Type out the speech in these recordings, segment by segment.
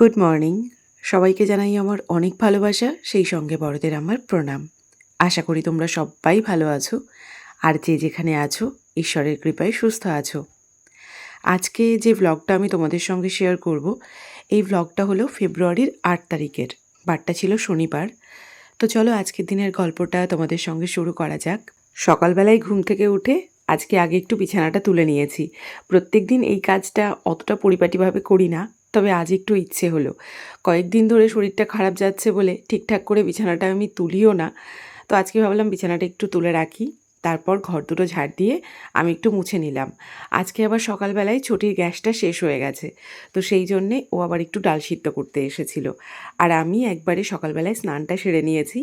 Good morning সবাইকে জানাই আমার অনেক ভালোবাসা, সেই সঙ্গে বড়দের আমার প্রণাম। আশা করি তোমরা সবাই ভালো আছো, আর যে যেখানে আছো, ঈশ্বরের কৃপায় সুস্থ আছো। আজকে যে ভ্লগটা আমি তোমাদের সঙ্গে শেয়ার করব, এই ভ্লগটা হলো ফেব্রুয়ারির আট তারিখের, বারটা ছিল শনিবার। তো চলো আজকের দিনের গল্পটা তোমাদের সঙ্গে শুরু করা যাক। সকালবেলায় ঘুম থেকে উঠে আজকে আগে একটু বিছানাটা তুলে নিয়েছি। প্রত্যেক দিন এই কাজটা অতটা পরিপাটিভাবে করি না তবে আজ একটু ইচ্ছে হলো। কয়েকদিন ধরে শরীরটা খারাপ যাচ্ছে বলে ঠিকঠাক করে বিছানাটা আমি তুলিও না। তো আজকে ভাবলাম বিছানাটা একটু তুলে রাখি। তারপর ঘর দুটো ঝাড় দিয়ে আমি একটু মুছে নিলাম। আজকে আবার সকালবেলায় ছুটির গ্যাসটা শেষ হয়ে গেছে। তো সেই জন্যে ও আবার একটু ডাল সিদ্ধ করতে এসেছিল। আর আমি একবারে সকালবেলায় স্নানটা সেরে নিয়েছি।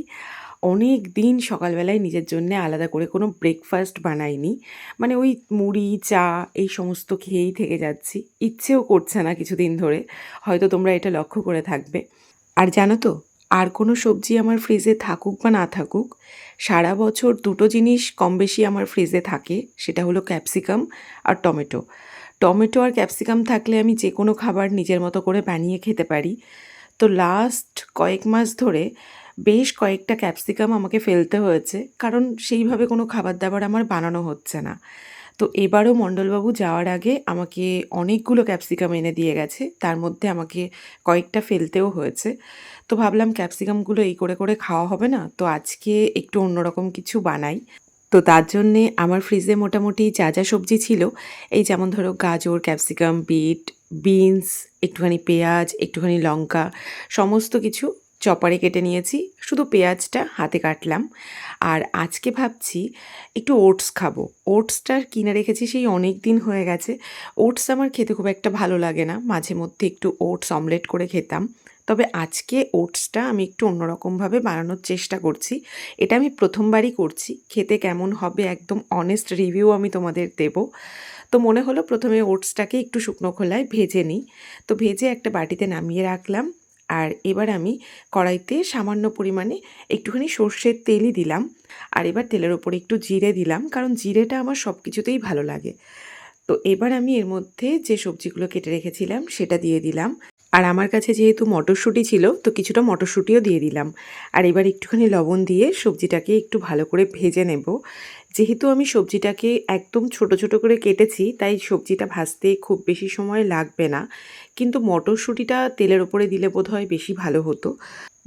অনেক দিন সকালবেলায় নিজের জন্য আলাদা করে কোনো ব্রেকফাস্ট বানাইনি। মানে ওই মুড়ি, চা এই সমস্ত খেয়েই থেকে যাচ্ছি। ইচ্ছেও করছে না কিছুদিন ধরে। হয়তো তোমরা এটা লক্ষ্য করে থাকবে। আর জানো তো, আর কোনো সবজি আমার ফ্রিজে থাকুক বা না থাকুক, সারা বছর দুটো জিনিস কম বেশি আমার ফ্রিজে থাকে, সেটা হলো ক্যাপসিকাম আর টমেটো। টমেটো আর ক্যাপসিকাম থাকলে আমি যে কোনো খাবার নিজের মতো করে বানিয়ে খেতে পারি। তো লাস্ট কয়েক মাস ধরে বেশ কয়েকটা ক্যাপসিকাম আমাকে ফেলতে হয়েছে, কারণ সেইভাবে কোনো খাবার দাবার আমার বানানো হচ্ছে না। তো এবারও মণ্ডলবাবু যাওয়ার আগে আমাকে অনেকগুলো ক্যাপসিকাম এনে দিয়ে গেছে, তার মধ্যে আমাকে কয়েকটা ফেলতেও হয়েছে। তো ভাবলাম ক্যাপসিকামগুলো এই করে করে খাওয়া হবে না, তো আজকে একটু অন্যরকম কিছু বানাই। তো তার জন্যে আমার ফ্রিজে মোটামুটি যা যা সবজি ছিল, এই যেমন ধরো গাজর, ক্যাপসিকাম, বিট, বিনস, একটুখানি পেঁয়াজ, একটুখানি লঙ্কা, সমস্ত কিছু চপারে কেটে নিয়েছি। শুধু পেঁয়াজটা হাতে কাটলাম। আর আজকে ভাবছি একটু ওটস খাব। ওটসটা কিনে রেখেছি সেই অনেক দিন হয়ে গেছে। ওটস আমার খেতে খুব একটা ভালো লাগে না। মাঝে মধ্যে একটু ওটস অমলেট করে খেতাম। তবে আজকে ওটসটা আমি একটু অন্যরকমভাবে বানানোর চেষ্টা করছি। এটা আমি প্রথমবারই করছি। খেতে কেমন হবে একদম অনেস্ট রিভিউ আমি তোমাদের দেব। তো মনে হলো প্রথমে ওটসটাকে একটু শুকনো খোলায় ভেজে নিই। তো ভেজে একটা বাটিতে নামিয়ে রাখলাম। আর এবার আমি কড়াইতে সামান্য পরিমাণে একটুখানি সর্ষের তেলই দিলাম। আর এবার তেলের ওপরে একটু জিরে দিলাম, কারণ জিরেটা আমার সব কিছুতেই ভালো লাগে। তো এবার আমি এর মধ্যে যে সবজিগুলো কেটে রেখেছিলাম, সেটা দিয়ে দিলাম। আর আমার কাছে যেহেতু মটরশুঁটি ছিল, তো কিছুটা মটরশুঁটিও দিয়ে দিলাম। আর এবার একটুখানি লবণ দিয়ে সবজিটাকে একটু ভালো করে ভেজে নেব। যেহেতু আমি সবজিটাকে একদম ছোট ছোট করে কেটেছি, তাই সবজিটা ভাজতে খুব বেশি সময় লাগবে না। কিন্তু মটরশুঁটিটা তেলের ওপরে দিলে বোধ হয় বেশি ভালো হতো।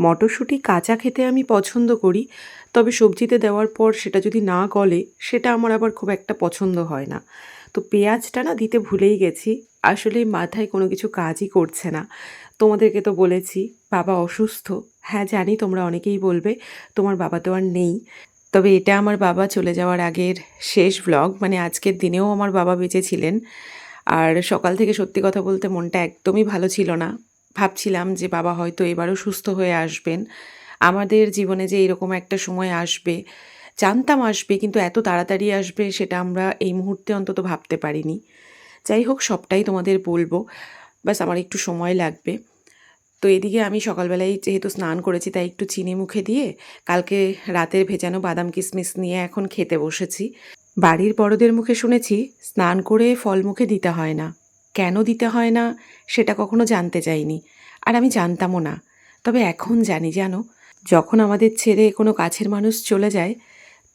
মটরশুঁটি কাঁচা খেতে আমি পছন্দ করি, তবে সবজিতে দেওয়ার পর সেটা যদি না গলে, সেটা আমার আবার খুব একটা পছন্দ হয় না। তো পেঁয়াজটা না দিতে ভুলেই গেছি। আসলে মাথায় কোনো কিছু কাজই করছে না। তোমাদেরকে তো বলেছি, বাবা অসুস্থ। হ্যাঁ জানি তোমরা অনেকেই বলবে, তোমার বাবা তো আর নেই। তবে এটা আমার বাবা চলে যাওয়ার আগের শেষ ভ্লগ মানে আজকের দিনেও আমার বাবা বেঁচে ছিলেন। আর সকাল থেকে সত্যি কথা বলতে মনটা একদমই ভালো ছিল না। ভাবছিলাম যে বাবা হয়তো এবারও সুস্থ হয়ে আসবেন। আমাদের জীবনে যে এরকম একটা সময় আসবে, জানতাম আসবে, কিন্তু এত তাড়াতাড়ি আসবে সেটা আমরা এই মুহূর্তে অন্তত ভাবতে পারিনি। যাই হোক, সবটাই তোমাদের বলব। বাস আমার একটু সময় লাগবে। তো এদিকে আমি সকালবেলায় যেহেতু স্নান করেছি, তাই একটু চিনি মুখে দিয়ে কালকে রাতের ভেজানো বাদাম কিশমিশ নিয়ে এখন খেতে বসেছি। বাড়ির বড়দের মুখে শুনেছি, স্নান করে ফল মুখে দিতে হয় না। কেন দিতে হয় না, সেটা কখনো জানতে চাইনি। আর আমি জানতামও না। তবে এখন জানি, জানো, যখন আমাদের ছেড়ে কোনো কাছের মানুষ চলে যায়,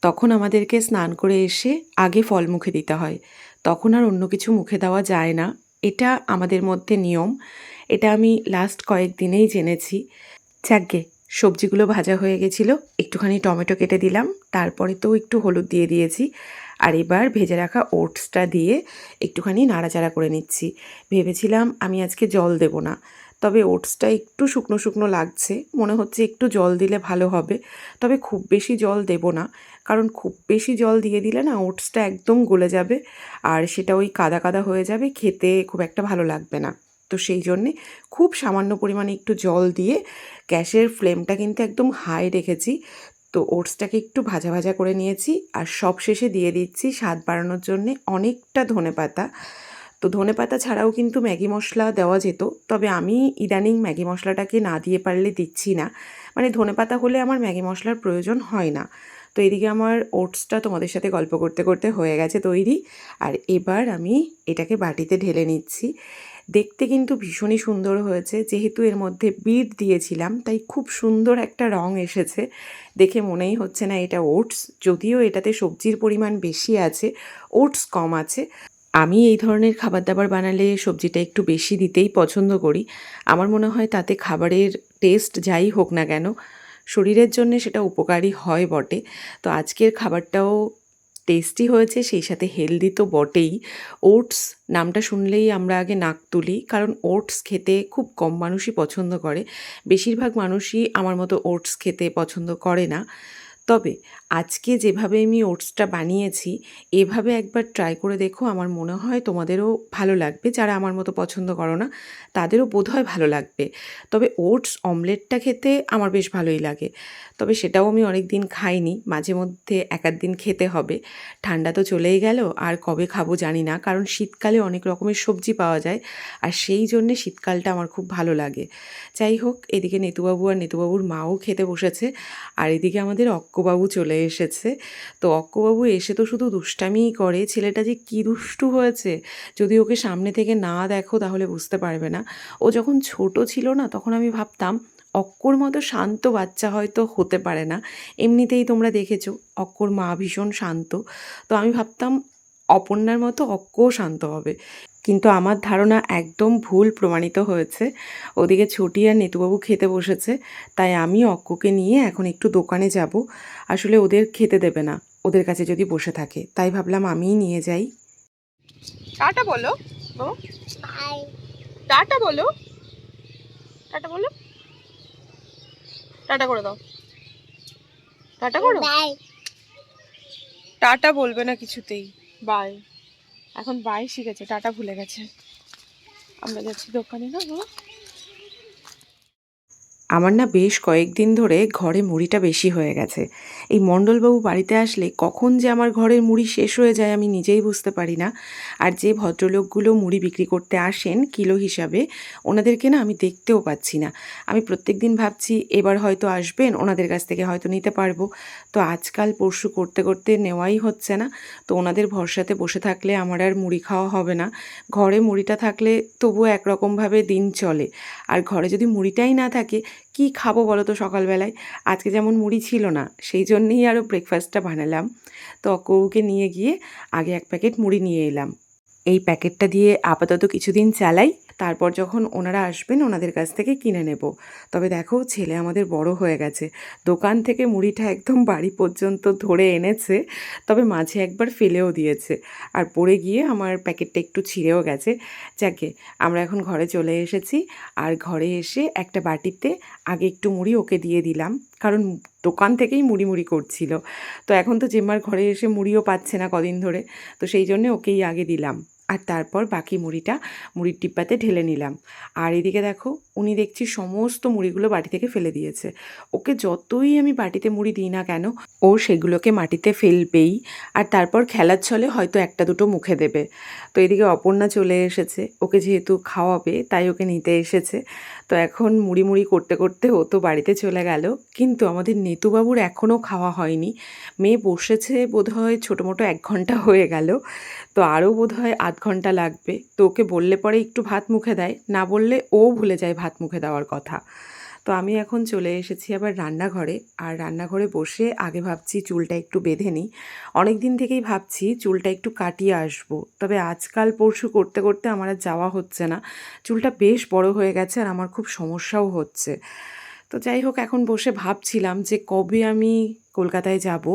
তখন আমাদেরকে স্নান করে এসে আগে ফল মুখে দিতে হয়। তখন আর অন্য কিছু মুখে দেওয়া যায় না। এটা আমাদের মধ্যে নিয়ম। এটা আমি লাস্ট কয়েক দিনেই জেনেছি। যাকগে, সবজিগুলো ভাজা হয়ে গেছিল। একটুখানি টমেটো কেটে দিলাম। তারপরে তো একটু হলুদ দিয়ে দিয়েছি। আর এবার ভেজে রাখা ওটসটা দিয়ে একটুখানি নাড়াচাড়া করে নিচ্ছি। ভেবেছিলাম আমি আজকে জল দেব না, তবে ওটসটা একটু শুকনো শুকনো লাগছে, মনে হচ্ছে একটু জল দিলে ভালো হবে। তবে খুব বেশি জল দেব না, কারণ খুব বেশি জল দিয়ে দিলে না ওটসটা একদম গলে যাবে আর সেটা ওই কাদা কাদা হয়ে যাবে, খেতে খুব একটা ভালো লাগবে না। তো সেই জন্যে খুব সামান্য পরিমাণে একটু জল দিয়ে গ্যাসের ফ্লেমটা কিন্তু একদম হাই রেখেছি তো ওটসটাকে একটু ভাজা ভাজা করে নিয়েছি আর সব শেষে দিয়ে দিচ্ছি স্বাদ বাড়ানোর জন্যে অনেকটা ধনে পাতা। তো ধনে পাতা ছাড়াও কিন্তু ম্যাগি মশলা দেওয়া যেত, তবে আমি ইদানিং ম্যাগি মশলাটাকে না দিয়ে পারলে দিচ্ছি না। মানে ধনে পাতা হলে আমার ম্যাগি মশলার প্রয়োজন হয় না। তো এদিকে আমার ওটসটা তোমাদের সাথে গল্প করতে করতে হয়ে গেছে তৈরি। আর এবার আমি এটাকে বাটিতে ঢেলে নিচ্ছি। দেখতে কিন্তু ভীষণই সুন্দর হয়েছে, যেহেতু এর মধ্যে বিট দিয়েছিলাম, তাই খুব সুন্দর একটা রং এসেছে। দেখে মনেই হচ্ছে না এটা ওটস। যদিও এটাতে সবজির পরিমাণ বেশি আছে, ওটস কম আছে। আমি এই ধরনের খাবার দাবার বানালে সবজিটা একটু বেশি দিতেই পছন্দ করি। আমার মনে হয় তাতে খাবারের টেস্ট যাই হোক না কেন, শরীরের জন্য সেটা উপকারী হয় বটে। তো আজকের খাবারটাও টেস্টি হয়েছে, সেই সাথে হেলদি তো বটেই। ওটস নামটা শুনলেই আমরা আগে নাক তুলি, কারণ ওটস খেতে খুব কম মানুষই পছন্দ করে। বেশিরভাগ মানুষই আমার মতো ওটস খেতে পছন্দ করে না। তবে আজকে যেভাবে আমি ওটসটা বানিয়েছি, এভাবে একবার ট্রাই করে দেখো। আমার মনে হয় তোমাদেরও ভালো লাগবে। যারা আমার মতো পছন্দ করো না, তাদেরও বোধহয় ভালো লাগবে। তবে ওটস অমলেটটা খেতে আমার বেশ ভালোই লাগে। তবে সেটাও আমি অনেক দিন খাইনি, মাঝে মধ্যে এক দিন খেতে হবে। ঠান্ডা তো চলেই গেল, আর কবে খাব জানি না, কারণ শীতকালে অনেক রকমের সবজি পাওয়া যায়, আর সেই জন্যে শীতকালটা আমার খুব ভালো লাগে। যাই হোক, এদিকে নেতুবাবু আর নেতুবাবুর মাও খেতে বসেছে, আর এদিকে আমাদের অক্কবাবু চলে এসেছে। তো অক্কবাবু এসে তো শুধু দুষ্টামিই করে। ছেলেটা যে কী দুষ্টু হয়েছে, যদি ওকে সামনে থেকে না দেখো তাহলে বুঝতে পারবে না। ও যখন ছোট ছিল না, তখন আমি ভাবতাম, অক্কর মতো শান্ত বাচ্চা হয়তো হতে পারে না। এমনিতেই তোমরা দেখেছ, অক্কর মা ভীষণ শান্ত। তো আমি ভাবতাম, অপর্ণার মতো অক্কও শান্ত হবে। কিন্তু আমার ধারণা একদম ভুল প্রমাণিত হয়েছে। ওদিকে ছুটি আর নেতুবাবু খেতে বসেছে তাই আমি অক্ককে নিয়ে এখন একটু দোকানে যাব। আসলে ওদের খেতে দেবে না ওদের কাছে যদি বসে থাকে তাই ভাবলাম আমিই নিয়ে যাই। টাটা বলো টাটা বলো। টাটা বলো। টাটা করে দাও। টাটা করো। বাই। টাটা বলবে না কিছুতেই। বাই। এখন বাই শিখেছে, টাটা ভুলে গেছে। আমরা যাচ্ছি দোকানে, না গো আমার না বেশ কয়েকদিন ধরে ঘরে মুড়িটা বেশি হয়ে গেছে। এই মণ্ডলবাবু বাড়িতে আসলে কখন যে আমার ঘরের মুড়ি শেষ হয়ে যায় আমি নিজেই বুঝতে পারি না। আর যে ভদ্রলোকগুলো মুড়ি বিক্রি করতে আসেন কিলো হিসাবে, ওনাদেরকে না আমি দেখতেও পাচ্ছি না। আমি প্রত্যেক দিন ভাবছি, এবার হয়তো আসবেন, ওনাদের কাছ থেকে হয়তো নিতে পারব। তো আজকাল পরশু করতে করতে নেওয়াই হচ্ছে না। তো ওনাদের ভরসাতে বসে থাকলে আমার আর মুড়ি খাওয়া হবে না। ঘরে মুড়িটা থাকলে তবুও একরকমভাবে দিন চলে। আর ঘরে যদি মুড়িটাই না থাকে কি খাব বলো তো সকালবেলায়? আজকে যেমন মুড়ি ছিল না, সেই জন্যেই আরও ব্রেকফাস্টটা বানালাম। তো অকৌকে নিয়ে গিয়ে আগে এক প্যাকেট মুড়ি নিয়ে এলাম। এই প্যাকেটটা দিয়ে আপাতত কিছুদিন চালাই। তারপর যখন ওনারা আসবেন, ওনাদের কাছ থেকে কিনে নেব। তবে দেখো, ছেলে আমাদের বড় হয়ে গেছে। দোকান থেকে মুড়িটা একদম বাড়ি পর্যন্ত ধরে এনেছে, তবে মাঝে একবার ফেলেও দিয়েছে। আর পড়ে গিয়ে আমার প্যাকেটটা একটু ছিঁড়েও গেছে। যাকে, আমরা এখন ঘরে চলে এসেছি। আর ঘরে এসে একটা বাটিতে আগে একটু মুড়ি ওকে দিয়ে দিলাম। কারণ দোকান থেকেই মুড়ি মুড়ি করছিল। তো এখন তো জেম্মার ঘরে এসে মুড়িও পাচ্ছে না কদিন ধরে। তো সেই জন্যে ওকেই আগে দিলাম। আর তারপর বাকি মুড়িটা মুড়ির ডিব্বাতে ঢেলে নিলাম। আর এদিকে দেখো উনি দেখছি সমস্ত মুড়িগুলো বাটি থেকে ফেলে দিয়েছে। ওকে যতই আমি বাটিতে মুড়ি দিই না কেন, ও সেগুলোকে মাটিতে ফেলবেই, আর তারপর খেলার ছলে হয়তো একটা দুটো মুখে দেবে। তো এদিকে অপর্ণা চলে এসেছে, ওকে যেহেতু খাওয়াবে, তাই ওকে নিতে এসেছে। তো এখন মুড়ি মুড়ি করতে করতে ও তো বাড়িতে চলে গেল, কিন্তু আমাদের নেতুবাবুর এখনও খাওয়া হয়নি। মেয়ে বসেছে বোধহয় ছোটো মোটো এক ঘণ্টা হয়ে গেল, তো আরও বোধহয় আধ ঘণ্টা লাগবে। তো ওকে বললে পরে একটু ভাত মুখে দেয়, না বললে ও ভুলে যায় ভাত মুখে দেওয়ার কথা। তো আমি এখন চলে এসেছি আবার রান্নাঘরে, আর রান্নাঘরে বসে আগে ভাবছি চুলটা একটু বেঁধে নিই। অনেক দিন থেকেই ভাবছি চুলটা একটু কাটিয়ে আসব, তবে আজকাল পরশু করতে করতে আমার আর যাওয়া হচ্ছে না। চুলটা বেশ বড় হয়ে গেছে আর আমার খুব সমস্যাও হচ্ছে। তো যাই হোক, এখন বসে ভাবছিলাম যে কবে আমি কলকাতায় যাব।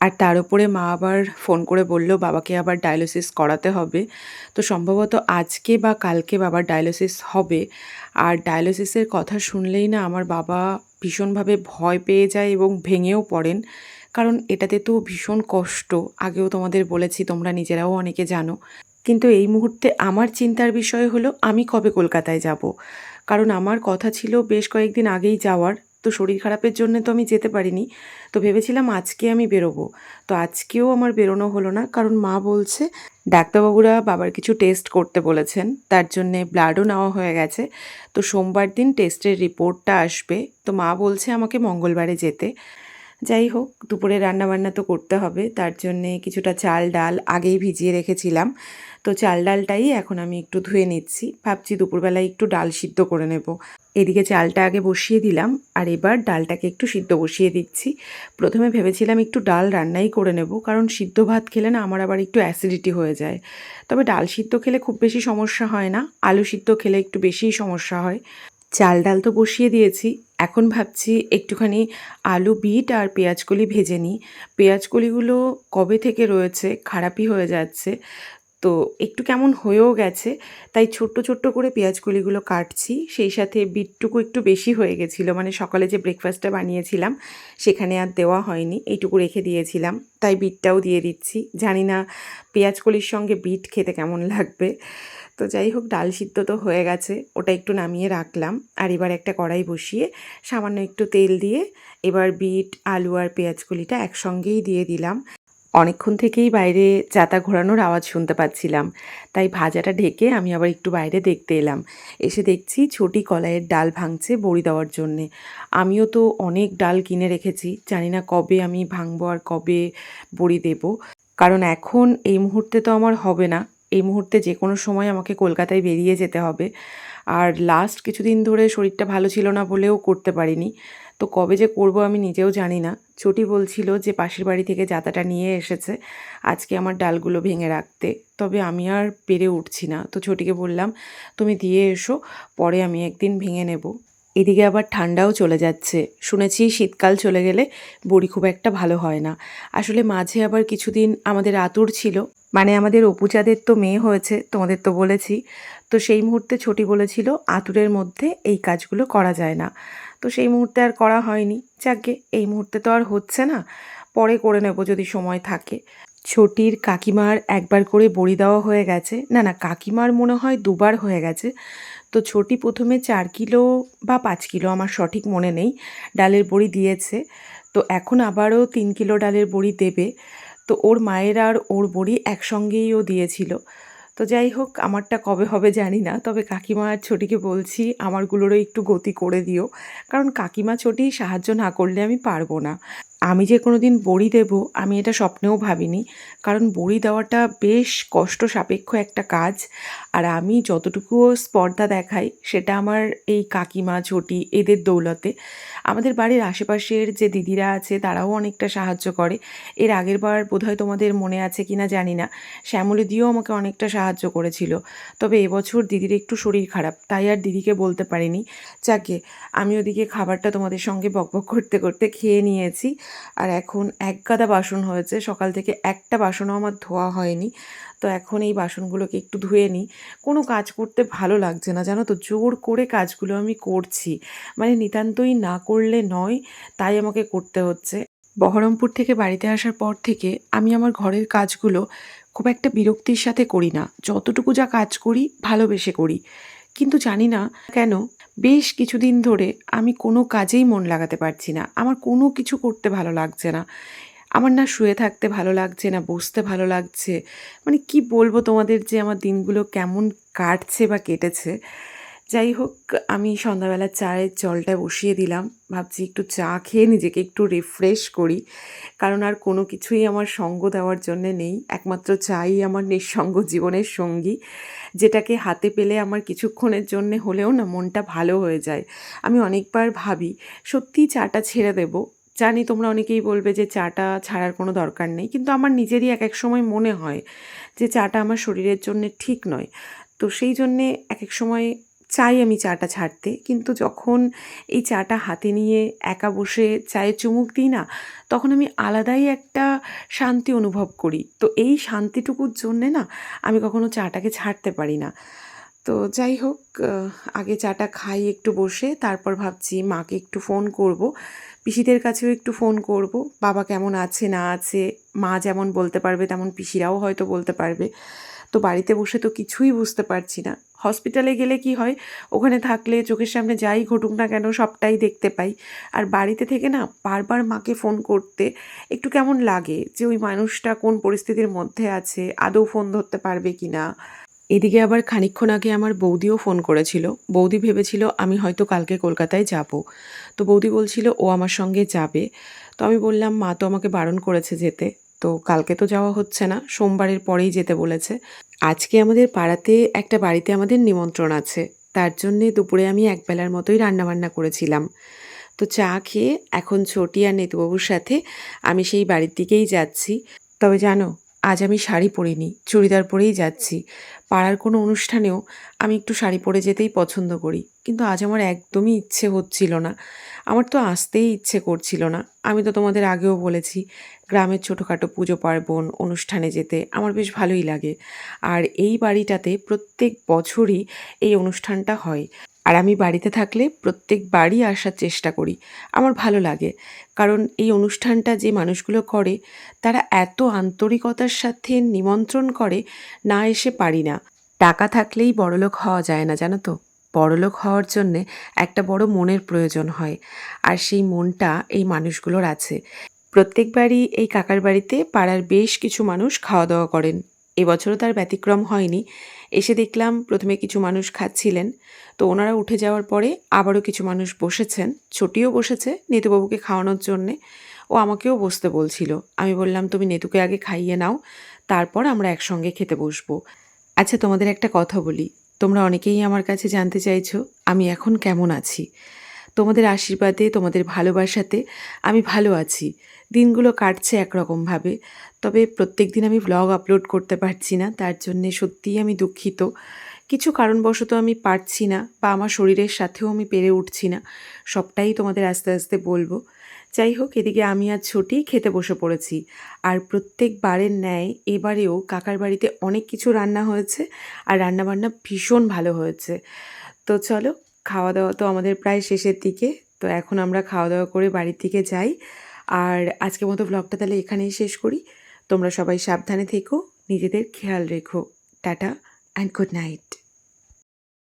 আর তার উপরে মা আবার ফোন করে বলল, বাবাকে আবার ডায়ালিসিস করাতে হবে। তো সম্ভবত আজকে বা কালকে বাবার ডায়ালিসিস হবে। আর ডায়ালিসিসের কথা শুনলেই না আমার বাবা ভীষণভাবে ভয় পেয়ে যায় এবং ভেঙেও পড়েন। কারণ এটাতে তো ভীষণ কষ্ট। আগেও তোমাদের বলেছি, তোমরা নিজেরাও অনেকে জানো। কিন্তু এই মুহূর্তে আমার চিন্তার বিষয় হলো, আমি কবে কলকাতায় যাব? কারণ আমার কথা ছিল বেশ কয়েকদিন আগেই যাওয়ার। তো শরীর খারাপের জন্য তো আমি যেতে পারিনি। তো ভেবেছিলাম আজকে আমি বেরোবো। তো আজকেও আমার বেরোনো হলো না, কারণ মা বলছে, ডাক্তারবাবুরা বাবার কিছু টেস্ট করতে বলেছেন, তার জন্যে ব্লাডও নেওয়া হয়ে গেছে। তো সোমবার দিন টেস্টের রিপোর্টটা আসবে। তো মা বলছে আমাকে মঙ্গলবারে যেতে। যাই হোক, দুপুরে রান্নাবান্না তো করতে হবে। তার জন্যে কিছুটা চাল, ডাল আগেই ভিজিয়ে রেখেছিলাম। তো চাল, ডালটাই এখন আমি একটু ধুয়ে নিচ্ছি। ভাবছি দুপুরবেলায় একটু ডাল সিদ্ধ করে নেব। এদিকে চালটা আগে বসিয়ে দিলাম আর এবার ডালটাকে একটু সিদ্ধ বসিয়ে দিচ্ছি। প্রথমে ভেবেছিলাম একটু ডাল রান্নাই করে নেব, কারণ সিদ্ধ ভাত খেলে না আমার আবার একটু অ্যাসিডিটি হয়ে যায়। তবে ডাল সিদ্ধ খেলে খুব বেশি সমস্যা হয় না, আলু সিদ্ধ খেলে একটু বেশিই সমস্যা হয়। চাল ডাল তো বসিয়ে দিয়েছি। এখন ভাবছি একটুখানি আলু, বিট আর পেঁয়াজকলি ভেজে নিই। পেঁয়াজকলিগুলো কবে থেকে রয়েছে খারাপই হয়ে যাচ্ছে। তো একটু কেমন হয়েও গেছে, তাই ছোট্ট ছোট্ট করে পেঁয়াজকলিগুলো কাটছি। সেই সাথে বিটটুকু একটু বেশি হয়ে গেছিল মানে সকালে যে ব্রেকফাস্টটা বানিয়েছিলাম, সেখানে আর দেওয়া হয়নি, এইটুকু রেখে দিয়েছিলাম। তাই বিটটাও দিয়ে দিচ্ছি। জানি না পেঁয়াজকলির সঙ্গে বিট খেতে কেমন লাগবে। তো যাই হোক, ডাল সিদ্ধ তো হয়ে গেছে। ওটা একটু নামিয়ে রাখলাম। আর এবার একটা কড়াই বসিয়ে সামান্য একটু তেল দিয়ে এবার বিট, আলু আর পেঁয়াজকলিটা একসঙ্গেই দিয়ে দিলাম। অনেকক্ষণ থেকেই বাইরে চাতা ঘোরানোর আওয়াজ শুনতে পাচ্ছিলাম। তাই ভাজাটা ঢেকে আমি আবার একটু বাইরে দেখতে এলাম। এসে দেখছি ছোটি কলাইয়ের ডাল ভাঙছে বড়ি দেওয়ার জন্যে। আমিও তো অনেক ডাল কিনে রেখেছি। জানি না কবে আমি ভাঙবো আর কবে বড়ি দেব। কারণ এখন এই মুহূর্তে তো আমার হবে না। এই মুহূর্তে যে কোনো সময় আমাকে কলকাতায় বেরিয়ে যেতে হবে। আর লাস্ট কিছুদিন ধরে শরীরটা ভালো ছিল না বলেও করতে পারিনি। তো কবে যে করব আমি নিজেও জানি না। ছোটি বলছিল যে পাশের বাড়ি থেকে জাতাটা নিয়ে এসেছে। আজকে আমার ডালগুলো ভেঙে রাখতে। তবে আমি আর পেরে উঠছি না। তো ছোটিকে বললাম, তুমি দিয়ে এসো, পরে আমি একদিন ভেঙে নেব। এদিকে আবার ঠান্ডাও চলে যাচ্ছে। শুনেছি শীতকাল চলে গেলে বড়ি খুব একটা ভালো হয় না। আসলে মাঝে আবার কিছুদিন আমাদের আতুর ছিল। মানে আমাদের অপুচাদের তো মেয়ে হয়েছে, তোমাদের তো বলেছি। তো সেই মুহূর্তে ছোটি বলেছিল, আতুরের মধ্যে এই কাজগুলো করা যায় না। তো সেই মুহূর্তে আর করা হয়নি। যাকে এই মুহূর্তে তো আর হচ্ছে না। পরে করে নেব যদি সময় থাকে। ছোটির কাকিমার একবার করে বড়ি দেওয়া হয়ে গেছে। না না, কাকিমার মনে হয় দুবার হয়ে গেছে। তো ছোটি প্রথমে চার কিলো বা পাঁচ কিলো, আমার সঠিক মনে নেই, ডালের বড়ি দিয়েছে। তো এখন আবারও তিন কিলো ডালের বড়ি দেবে। তো ওর মায়ের আর ওর বড়ি একসঙ্গেই ও দিয়েছিল। তো যাই হোক, আমারটা কবে হবে জানি না, তবে কাকিমা আর ছোটিকে বলছি, আমারগুলোরও একটু গতি করে দিও। কারণ কাকিমা, ছোটি সাহায্য না করলে আমি পারব না। আমি যে কোনো দিন বড়ি দেব, আমি এটা স্বপ্নেও ভাবিনি। কারণ বড়ি দেওয়াটা বেশ কষ্ট সাপেক্ষ একটা কাজ। আর আমি যতটুকুও স্পর্ধা দেখাই, সেটা আমার এই কাকিমা ছোটি এদের দৌলতে। আমাদের বাড়ির আশেপাশের যে দিদিরা আছে, তারাও অনেকটা সাহায্য করে। এর আগের বার বোধহয় তোমাদের মনে আছে কি না জানি না। শ্যামলী দিও আমাকে অনেকটা সাহায্য করেছিল। তবে এবছর দিদির একটু শরীর খারাপ, তাই আর দিদিকে বলতে পারিনি। যাকে আমি ওদিকে খাবারটা তোমাদের সঙ্গে বকবক করতে করতে খেয়ে নিয়েছি। আর এখন এক গাদা বাসন হয়েছে। সকাল থেকে একটা বাসনও আমার ধোয়া হয়নি। তো এখন এই বাসনগুলোকে একটু ধুয়ে নিই। কোনো কাজ করতে ভালো লাগছে না, জানো তো? জোর করে কাজগুলো আমি করছি। মানে নিতান্তই না করলে নয়, তাই আমাকে করতে হচ্ছে। বহরমপুর থেকে বাড়িতে আসার পর থেকে আমি আমার ঘরের কাজগুলো খুব একটা বিরক্তির সাথে করি না। যতটুকু যা কাজ করি, ভালোবেসে করি। কিন্তু জানি না কেন বেশ কিছুদিন ধরে আমি কোনো কাজেই মন লাগাতে পারছি না। আমার কোনো কিছু করতে ভালো লাগছে না। আমার না শুয়ে থাকতে ভালো লাগছে, না বসতে ভালো লাগছে। মানে কি বলব তোমাদের যে আমার দিনগুলো কেমন কাটছে বা কেটেছে। যাই হোক, আমি সন্ধ্যাবেলা চায়ের জলটা বসিয়ে দিলাম। ভাবছি একটু চা খেয়ে নিজেকে একটু রিফ্রেশ করি। কারণ আর কোনো কিছুই আমার সঙ্গ দেওয়ার জন্যে নেই। একমাত্র চাই আমার নিঃসঙ্গ জীবনের সঙ্গী, যেটাকে হাতে পেলে আমার কিছুক্ষণের জন্য হলেও না মনটা ভালো হয়ে যায়। আমি অনেকবার ভাবি, সত্যিই চাটা ছেড়ে দেব? জানি তোমরা অনেকেই বলবে যে চাটা ছাড়ার কোনো দরকার নেই, কিন্তু আমার নিজেরই এক এক সময় মনে হয় যে চাটা আমার শরীরের জন্য ঠিক নয়। তো সেই জন্যে এক এক সময় চাই আমি চাটা ছাড়তে। কিন্তু যখন এই চাটা হাতে নিয়ে একা বসে চায়ে চুমুক দিই না, তখন আমি আলাদাই একটা শান্তি অনুভব করি। তো এই শান্তিটুকুর জন্যে না আমি কখনো চাটাকে ছাড়তে পারি না। তো যাই হোক আগে চাটা খাই একটু বসে, তারপর ভাবছি মাকে একটু ফোন করব। পিসিদের কাছেও একটু ফোন করব। বাবা কেমন আছে, না আছে, মা যেমন বলতে পারবে, তেমন পিসিরাও হয়তো বলতে পারবে। তো বাড়িতে বসে তো কিছুই বুঝতে পারছি না। হসপিটালে গেলে কি হয়? ওখানে থাকলে চোখের সামনে যাই ঘটুক না কেন সবটাই দেখতে পাই। আর বাড়িতে থেকে না বারবার মাকে ফোন করতে একটু কেমন লাগে যে ওই মানুষটা কোন পরিস্থিতির মধ্যে আছে, আদৌ ফোন ধরতে পারবে কি না? এদিকে আবার খানিকক্ষণ আগে আমার বৌদিও ফোন করেছিল। বৌদি ভেবেছিল আমি হয়তো কালকে কলকাতায় যাব। তো বৌদি বলছিল ও আমার সঙ্গে যাবে। তো আমি বললাম, মা তো আমাকে বারণ করেছে যেতে। তো কালকে তো যাওয়া হচ্ছে না, সোমবারের পরেই যেতে বলেছে। আজকে আমাদের পাড়াতে একটা বাড়িতে আমাদের নিমন্ত্রণ আছে, তার জন্যে দুপুরে আমি একবেলার মতোই রান্নাবান্না করেছিলাম। তো চা খেয়ে এখন ছোটি আর নেতুবাবুর সাথে আমি সেই বাড়ির দিকেই যাচ্ছি। তবে জানো আজ আমি শাড়ি পরিনি, চুড়িদার পরেই যাচ্ছি। পাড়ার কোনো অনুষ্ঠানেও আমি একটু শাড়ি পরে যেতেই পছন্দ করি, কিন্তু আজ আমার একদমই ইচ্ছে হচ্ছিল না। আমার তো আসতেই ইচ্ছে করছিল না। আমি তো তোমাদের আগেও বলেছি, গ্রামের ছোটোখাটো পুজো পার্বণ, অনুষ্ঠানে যেতে আমার বেশ ভালোই লাগে। আর এই বাড়িটাতে প্রত্যেক বছরই এই অনুষ্ঠানটা হয়। আর আমি বাড়িতে থাকলে প্রত্যেক বাড়ি আসার চেষ্টা করি। আমার ভালো লাগে। কারণ এই অনুষ্ঠানটা যে মানুষগুলো করে, তারা এত আন্তরিকতার সাথে নিমন্ত্রণ করে, না এসে পারি না। টাকা থাকলেই বড়লোক হওয়া যায় না, জানো তো? বড়লোক হওয়ার জন্যে একটা বড় মনের প্রয়োজন হয়। আর সেই মনটা এই মানুষগুলোর আছে। প্রত্যেকবারই এই কাকার বাড়িতে পাড়ার বেশ কিছু মানুষ খাওয়া দাওয়া করেন। এবছরও তার ব্যতিক্রম হয়নি। এসে দেখলাম প্রথমে কিছু মানুষ খাচ্ছিলেন। তো ওনারা উঠে যাওয়ার পরে আবারও কিছু মানুষ বসেছেন। ছোটিও বসেছে নেতুবাবুকে খাওয়ানোর জন্যে। ও আমাকেও বসতে বলছিল। আমি বললাম, তুমি নেতুকে আগে খাইয়ে নাও, তারপর আমরা একসঙ্গে খেতে বসবো। আচ্ছা তোমাদের একটা কথা বলি। তোমরা অনেকেই আমার কাছে জানতে চাইছো, আমি এখন কেমন আছি? তোমাদের আশীর্বাদে, তোমাদের ভালোবাসাতে আমি ভালো আছি। দিনগুলো কাটছে একরকমভাবে। তবে প্রত্যেক দিন আমি ব্লগ আপলোড করতে পারছি না, তার জন্যে সত্যিই আমি দুঃখিত। কিছু কারণবশত আমি পারছি না বা আমার শরীরের সাথেও আমি পেরে উঠছি না, সবটাই তোমাদের আস্তে আস্তে বলব। যাই হোক, এদিকে আমি আর ছোটি খেতে বসে পড়েছি। আর প্রত্যেকবারের ন্যায় এবারেও কাকার বাড়িতে অনেক কিছু রান্না হয়েছে আর রান্নাবান্না ভীষণ ভালো হয়েছে। তো চলো, খাওয়া দাওয়া তো আমাদের প্রায় শেষের দিকে। তো এখন আমরা খাওয়া দাওয়া করে বাড়ির দিকে যাই। আর আজকের মতো ব্লগটা তাহলে এখানেই শেষ করি। তোমরা সবাই সাবধানে থেকো, নিজেদের খেয়াল রেখো। Tata and good night